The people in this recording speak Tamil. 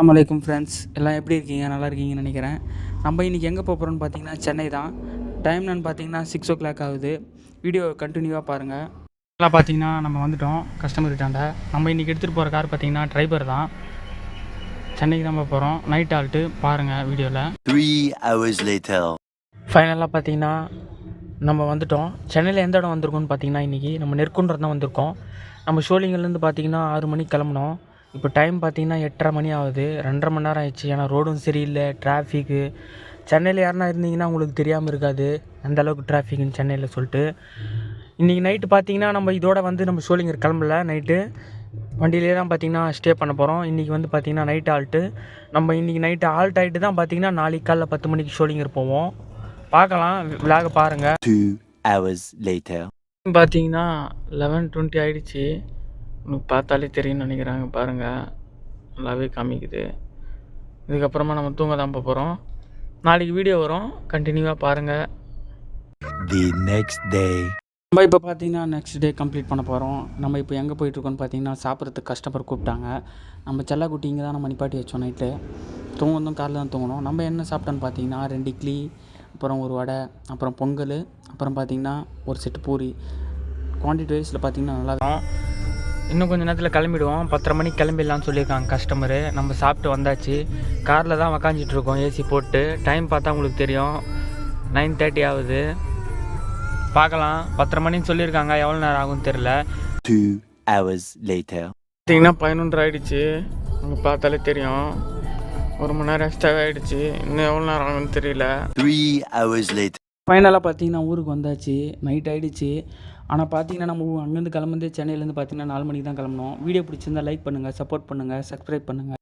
அஸ்ஸலாமு ஃப்ரெண்ட்ஸ் எல்லாம் எப்படி இருக்கீங்க? நல்லா இருக்கீங்கன்னு நினைக்கிறேன். நம்ம இன்றைக்கி எங்கே போக போகிறோம்னு பார்த்தீங்கன்னா சென்னை தான். டைம் நான் பார்த்தீங்கன்னா சிக்ஸ் ஓ கிளாக் ஆகுது வீடியோ கண்டினியூவாக பாருங்கள் எல்லாம் பார்த்தீங்கன்னா நம்ம வந்துட்டோம். கஸ்டமர் கிட்டாண்ட நம்ம இன்றைக்கி எடுத்துகிட்டு போகிற கார் பார்த்தீங்கன்னா டிரைவர் தான். சென்னைக்கு தான் போக போகிறோம் நைட் ஆல்ட்டு பாருங்கள் வீடியோவில் Three hours later. ஃபைனலாக பார்த்தீங்கன்னா நம்ம வந்துட்டோம். சென்னையில் எந்த இடம் வந்திருக்கோம்னு பார்த்தீங்கன்னா இன்றைக்கி நம்ம நெற்குன்றம் தான் வந்திருக்கோம். நம்ம ஷோலிங்கர்லேருந்து பார்த்தீங்கன்னா ஆறு மணிக்கு கிளம்புனோம். இப்போ டைம் பார்த்தீங்கன்னா எட்டரை மணி ஆகுது. ரெண்டரை மணி நேரம் ஆயிடுச்சு. ஏன்னா ரோடும் சரியில்லை. டிராஃபிக்கு சென்னையில் யாருனா இருந்தீங்கன்னா உங்களுக்கு தெரியாமல் இருக்காது. அந்த அளவுக்கு டிராஃபிக்னு சென்னையில் சொல்லிட்டு. இன்றைக்கி நைட்டு பார்த்தீங்கன்னா நம்ம இதோட வந்து நம்ம ஷோலிங்கர் கிளம்பல. நைட்டு வண்டியிலே தான் பார்த்தீங்கன்னா ஸ்டே பண்ண போகிறோம் இன்றைக்கி வந்து பார்த்தீங்கன்னா நைட் ஆல்ட்டு நம்ம இன்றைக்கி நைட்டு ஆல்ட் ஆகிட்டு தான் பார்த்தீங்கன்னா நாளைக்கு காலைல பத்து மணிக்கு ஷோலிங்கர் போவோம். பார்க்கலாம். விலாக பாருங்கள் Two hours later. பார்த்தீங்கன்னா லெவன் டுவெண்ட்டி ஆகிடுச்சி உங்களுக்கு பார்த்தாலே தெரியும்னு நினைக்கிறாங்க. பாருங்கள் நல்லாவே காமிக்குது. இதுக்கப்புறமா நம்ம தூங்க தான் போகிறோம் நாளைக்கு வீடியோ வரும். கண்டினியூவாக பாருங்கள் The next day. நம்ம இப்போ பார்த்தீங்கன்னா நெக்ஸ்ட் டே கம்ப்ளீட் பண்ண போகிறோம் நம்ம இப்போ எங்கே போயிட்டுருக்கோம்னு பார்த்தீங்கன்னா சாப்பிட்றதுக்கு கஸ்டமர் கூப்பிட்டாங்க. நம்ம செல்லக்குட்டி இங்கே தான் நம்ம நிப்பாட்டி வச்சோம் நைட்டு தூங்கணும் காலைல தான் தூங்கணும் நம்ம என்ன சாப்பிட்டோன்னு பார்த்தீங்கன்னா ரெண்டு இட்லி அப்புறம் ஒரு வடை அப்புறம் பொங்கல் அப்புறம் பார்த்தீங்கன்னா ஒரு செட்டு பூரி. குவான்டிட்டி வைஸில் பார்த்தீங்கன்னா நல்லா இருக்கும் இன்னும் கொஞ்சம் நேரத்தில் கிளம்பிடுவோம். பத்தரை மணிக்கு கிளம்பிடலாம்னு சொல்லியிருக்காங்க கஸ்டமரு நம்ம சாப்பிட்டு வந்தாச்சு. காரில் தான் உக்காந்துட்டு இருக்கோம். ஏசி போட்டு. டைம் பார்த்தா உங்களுக்கு தெரியும். நைன் தேர்ட்டி ஆகுது. பார்க்கலாம். பத்தரை மணின்னு சொல்லியிருக்காங்க. எவ்வளோ நேரம் ஆகும்னு தெரில. பார்த்தீங்கன்னா பதினொன்று ஆயிடுச்சு. அங்கே பார்த்தாலே தெரியும். ஒரு மணி நேரம் எக்ஸ்ட்ராவே ஆயிடுச்சு. இன்னும் எவ்வளோ நேரம் ஆகும்னு தெரியல. ஃபைனலாக பார்த்தீங்கன்னா ஊருக்கு வந்தாச்சு நைட் ஆகிடுச்சு ஆனால் பார்த்தீங்கன்னா நம்ம அங்கேருந்து கிளம்புந்து சென்னையிலேருந்து பார்த்தீங்கன்னா நாலு மணிக்கு தான் கிளம்பணும் வீடியோ பிடிச்சிருந்தா லைக் பண்ணுங்கள் சப்போர்ட் பண்ணுங்கள் சப்ஸ்கிரைப் பண்ணுங்கள்